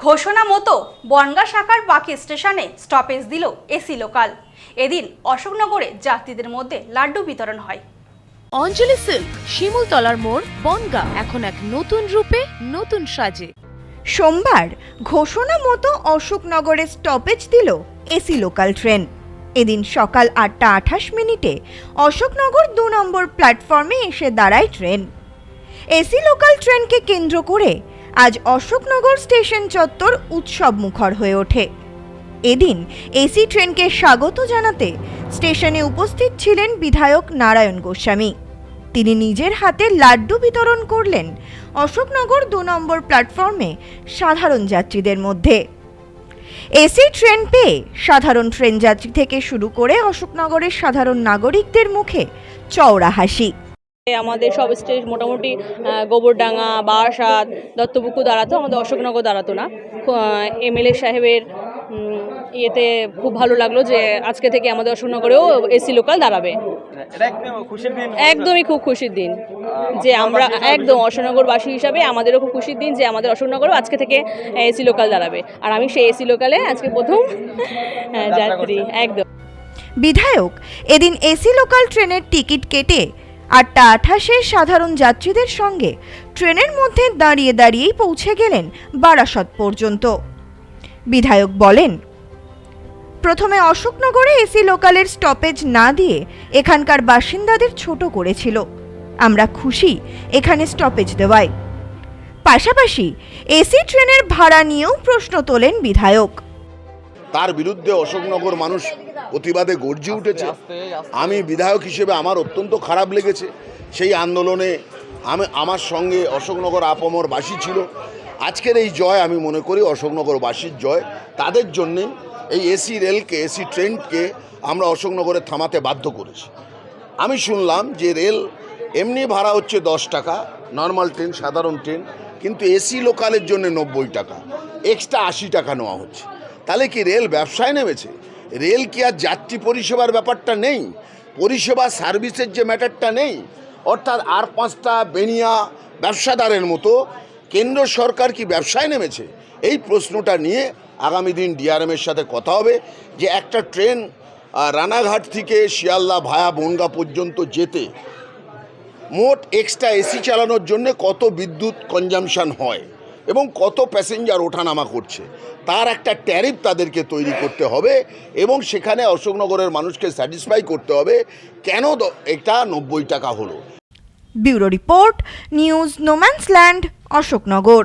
ঘোষণা মতো বনগা শাখার বাকি স্টেশনে স্টপেজ দিল এসি লোকাল। এদিন অশোকনগরে যাত্রীদের মধ্যে লাড্ডু বিতরণ হয়। অঞ্জলি সিল্ক শিমুলতলার মোড় বনগা এখন এক নতুন রূপে নতুন সাজে। সোমবার ঘোষণা মতো অশোকনগরে স্টপেজ দিল এসি লোকাল ট্রেন। এদিন সকাল আটটা আঠাশ মিনিটে অশোকনগর দু নম্বর প্ল্যাটফর্মে এসে দাঁড়ায় ট্রেন। এসি লোকাল ট্রেনকে কেন্দ্র করে আজ অশোকনগর স্টেশন চত্বর উৎসব মুখর হয়ে ওঠে। এদিন এসি ট্রেনকে স্বাগত জানাতে স্টেশনে উপস্থিত ছিলেন বিধায়ক নারায়ণ গোস্বামী। তিনি নিজের হাতে লাড্ডু বিতরণ করলেন অশোকনগর দু নম্বর প্ল্যাটফর্মে সাধারণ যাত্রীদের মধ্যে। এসি ট্রেন পেয়ে সাধারণ ট্রেন যাত্রী থেকে শুরু করে অশোকনগরের সাধারণ নাগরিকদের মুখে চওড়া হাসি। আমাদের সব স্টেজ মোটামুটি গোবরডাঙ্গা বারাসাত দত্তপুকু দাঁড়াতো আমাদের অশোকনগর দাঁড়াতো না। এমএলএ সাহেবের ইয়েতে খুব ভালো লাগল যে আজকে থেকে আমাদের অশোকনগরেও এসি লোকাল দাঁড়াবে। এটা একদম খুশির দিন একদমই খুব খুশির দিন যে আমরা একদম অশোকনগরবাসী হিসাবে আমাদেরও খুব খুশির দিন যে আমাদের অশোকনগরও আজকে থেকে এসি লোকাল দাঁড়াবে। আর আমি সেই এসি লোকালে আজকে প্রথম আহ, যাত্রী একদম। বিধায়ক এদিন এসি লোকাল ট্রেনের টিকিট কেটে আটটা আঠাশে সাধারণ যাত্রীদের সঙ্গে ট্রেনের মধ্যে দাঁড়িয়ে দাঁড়িয়েই পৌঁছে গেলেন বারাসত পর্যন্ত। বিধায়ক বলেন, প্রথমে অশোকনগরে এসি লোকালের স্টপেজ না দিয়ে এখানকার বাসিন্দাদের ছোট করেছিল। আমরা খুশি এখানে স্টপেজ দেওয়ায়। পাশাপাশি এসি ট্রেনের ভাড়া নিয়েও প্রশ্ন তোলেন বিধায়ক। তার বিরুদ্ধে অশোকনগর মানুষ প্রতিবাদে গর্জে উঠেছে। আমি বিধায়ক হিসেবে আমার অত্যন্ত খারাপ লেগেছে। সেই আন্দোলনে আমি আমার সঙ্গে অশোকনগর আপমরবাসী ছিল। আজকের এই জয় আমি মনে করি অশোকনগরবাসীর জয়। তাদের জন্যে এই এসি রেলকে এসি ট্রেনকে আমরা অশোকনগরে থামাতে বাধ্য করেছি। আমি শুনলাম যে রেল এমনি ভাড়া হচ্ছে দশ টাকা নর্মাল ট্রেন সাধারণ ট্রেন কিন্তু এসি লোকালের জন্য নব্বই টাকা এক্সট্রা আশি টাকা নেওয়া হচ্ছে। তাহলে কি রেল ব্যবসায় নেমেছে? রেল কি আর যাত্রী পরিষেবার ব্যাপারটা নেই? পরিষেবা সার্ভিসের যে ম্যাটারটা নেই? অর্থাৎ আর পাঁচটা বেনিয়া ব্যবসাদারের মতো কেন্দ্র সরকার কি ব্যবসায় নেমেছে? এই প্রশ্নটা নিয়ে আগামী দিন ডিআরএমের সাথে কথা হবে যে একটা ট্রেন রানাঘাট থেকে শিয়ালদা ভায়া বনগা পর্যন্ত যেতে মোট এক্সট্রা এসি চালানোর জন্য কত বিদ্যুৎ কনজামশান হয়? এবং কত প্যাসেঞ্জার ওঠানামা করছে। তার একটা ট্যারিফ তাদেরকে তৈরি করতে হবে এবং সেখানে অশোকনগরের মানুষকে স্যাটিসফাই করতে হবে কেন এটা নব্বই টাকা হলো। Bureau report, news no man's land Ashoknagar.